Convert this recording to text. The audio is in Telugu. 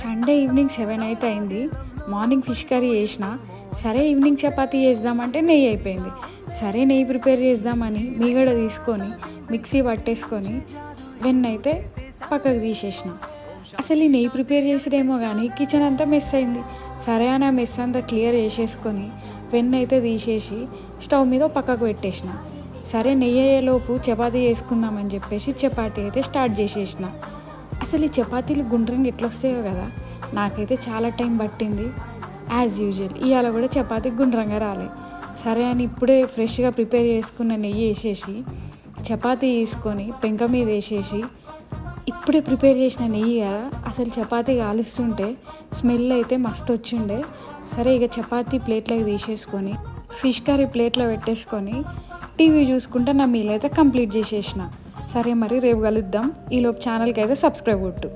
సండే ఈవినింగ్ సెవెన్ అయితే అయింది మార్నింగ్ ఫిష్ కర్రీ చేసిన సరే ఈవినింగ్ చపాతీ చేద్దామంటే నెయ్యి అయిపోయింది. సరే నెయ్యి ప్రిపేర్ చేద్దామని మీగడ తీసుకొని మిక్సీ పట్టేసుకొని వెన్న అయితే పక్కకు తీసేసిన. అసలు ఈ నెయ్యి ప్రిపేర్ చేసిడేమో కానీ కిచెన్ అంతా మెస్ అయింది. సరే అని ఆ మెస్ అంతా క్లియర్ చేసేసుకొని వెన్న అయితే తీసేసి స్టవ్ మీద పక్కకు పెట్టేసిన. సరే నెయ్యి అయ్యేలోపు చపాతీ చేసుకుందామని చెప్పేసి చపాతీ అయితే స్టార్ట్ చేసేసిన. అసలు ఈ చపాతీలు గుండ్రంగా ఎట్లా వస్తాయో కదా నాకైతే చాలా టైం పట్టింది. యాజ్ యూజువల్ ఇవాళ కూడా చపాతీ గుండ్రంగా రాలే. సరే అని ఇప్పుడే ఫ్రెష్గా ప్రిపేర్ చేసుకున్న నెయ్యి వేసేసి చపాతీ తీసుకొని పెంక మీద వేసేసి ఇప్పుడే ప్రిపేర్ చేసిన నెయ్యి కదా అసలు చపాతీ కాలుస్తుంటే స్మెల్ అయితే మస్తు వచ్చిండే. సరే ఇక చపాతీ ప్లేట్లోకి తీసేసుకొని ఫిష్ కర్రీ ప్లేట్లో పెట్టేసుకొని టీవీ చూసుకుంటే నా మీల్ అయితే కంప్లీట్ చేసేసిన. సరే మరి రేపు కలుద్దాం. ఈలోపు ఛానల్కి అయితే సబ్స్క్రైబ్ కొట్టు.